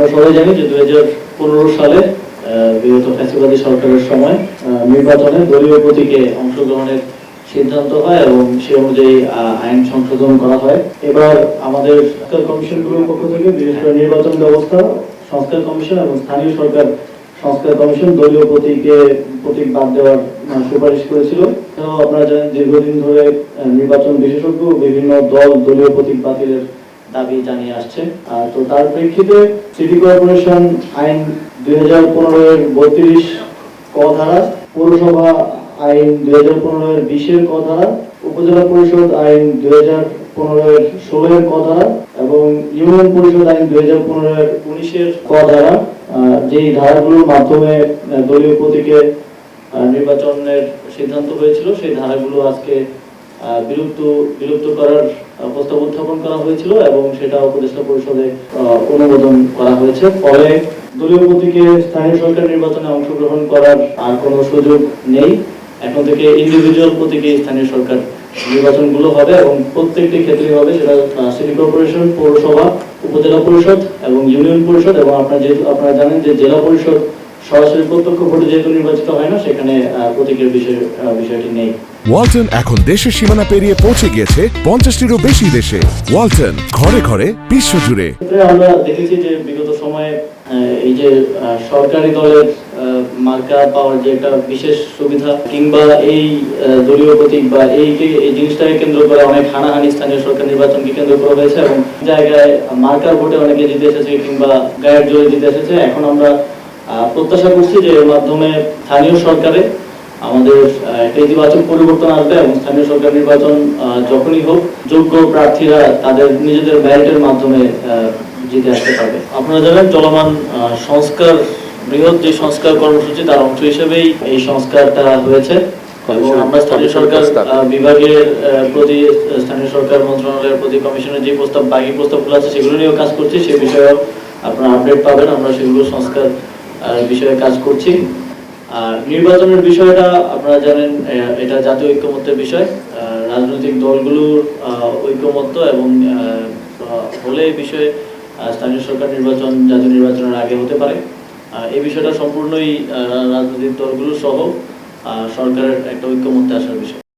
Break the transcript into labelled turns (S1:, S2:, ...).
S1: আমরা সবাই জানি যে দুই সালে বিগত ফ্যাসিবাদী সরকারের সময় নির্বাচনে দলীয় প্রতীকে অংশগ্রহণের সিদ্ধান্ত হয় এবং সে অনুযায়ী আইন সংশোধন করা হয়। এবার আমাদের সংস্কার কমিশনগুলোর পক্ষ থেকে বিশেষ করে নির্বাচন ব্যবস্থা, সংস্কার কমিশন এবং স্থানীয় সরকার সংস্কার কমিশন দলীয় প্রতীকে প্রতীক বাদ দেওয়ার সুপারিশ করেছিল। আপনারা জানেন দীর্ঘদিন ধরে নির্বাচন বিশেষজ্ঞ বিভিন্ন দল দলীয় প্রতীক বাতিলের দাবি জানিয়ে আসছে। তো তার প্রেক্ষিতে সিটি কর্পোরেশন আইন দুই হাজার পনেরো এর বত্রিশ ক ধারা, পৌরসভা আইন দুই হাজার পনেরো এর বিশের ক ধারা, উপজেলা পরিষদ আইন দুই হাজার পনেরো এর ষোলো এর ক ধারা এবং ইউনিয়ন পরিষদ আইন দুই হাজার পনেরো এর উনিশের ক ধারা যেই ধারাগুলোর মাধ্যমে দলীয় প্রতীকে নির্বাচনের সিদ্ধান্ত হয়েছিল, সেই ধারাগুলো আজকে বিলুপ্ত বিলুপ্ত করার প্রস্তাব উত্থাপন করা হয়েছিল এবং সেটা উপদেষ্টা পরিষদে অনুমোদন করা হয়েছে। ফলে দলীয় প্রতীকে স্থানীয় সরকার নির্বাচনে অংশগ্রহণ করার আর কোনো সুযোগ নেই। এখন থেকে ইন্ডিভিজুয়াল প্রতীকে স্থানীয় সরকার নির্বাচনগুলো হবে এবং প্রত্যেকটি ক্ষেত্রেই হবে সেটা সিটি কর্পোরেশন পৌরসভা, উপজেলা পরিষদ এবং ইউনিয়ন পরিষদ এবং আপনারা যেহেতু আপনারা জানেন যে জেলা পরিষদ সরাসরি প্রত্যক্ষ ভোটে যেহেতু নির্বাচিত হয় না, সেখানে প্রতীকের বিষয় বিষয়টি নেই।
S2: ওয়ালটন এখন দেশের সীমানা পেরিয়ে পৌঁছে গিয়েছে পঞ্চাশটিরও বেশি দেশে। ওয়ালটন, ঘরে ঘরে বিশ্বজুড়ে
S1: আমরা দেখেছি যে বিগত সময়ে এই যে সরকারি দলের মার্কা পাওয়ার যে একটা বিশেষ সুবিধা কিংবা এই দলীয় প্রতীক বা এই এই জিনিসটাকে কেন্দ্র করে অনেক হানাহানি স্থানীয় সরকার নির্বাচনকে কেন্দ্র করা হয়েছে এবং জায়গায় মার্কার ভোটে অনেকে জিতে এসেছে কিংবা গায়ের জোরে জিতে এসেছে। এখন আমরা প্রত্যাশা করছি যে এর মাধ্যমে স্থানীয় সরকারে আমাদের একটা ইতিবাচক পরিবর্তন আসবে এবং স্থানীয় সরকার নির্বাচন যখনই হোক যোগ্য প্রার্থীরা তাদের নিজেদের ব্যালটের মাধ্যমে জিতে আসতে পারবে। আপনারা জানেন চলমান সংস্কার বৃহৎ যে সংস্কার কর্মসূচি তার অংশ হিসেবেই এই সংস্কারটা হয়েছে। এবং আমরা স্থানীয় সরকার বিভাগের প্রতি স্থানীয় সরকার মন্ত্রণালয়ের প্রতি কমিশনের যে প্রস্তাব বাকি প্রস্তাবগুলো আছে সেগুলো নিয়েও কাজ করছি। সে বিষয়েও আপনারা আপডেট পাবেন। আমরা সেগুলো সংস্কার বিষয়ে কাজ করছি। আর নির্বাচনের বিষয়টা আপনারা জানেন এটা জাতীয় ঐক্যমত্যের বিষয়। রাজনৈতিক দলগুলোর ঐক্যমত্য এবং হলে এই বিষয়ে স্থানীয় সরকার নির্বাচন, জাতীয় নির্বাচনের আগে হতে পারে। এই বিষয়টা সম্পূর্ণই রাজনৈতিক দলগুলো সহ সরকারের একটা ঐক্যমত্যে আসার বিষয়।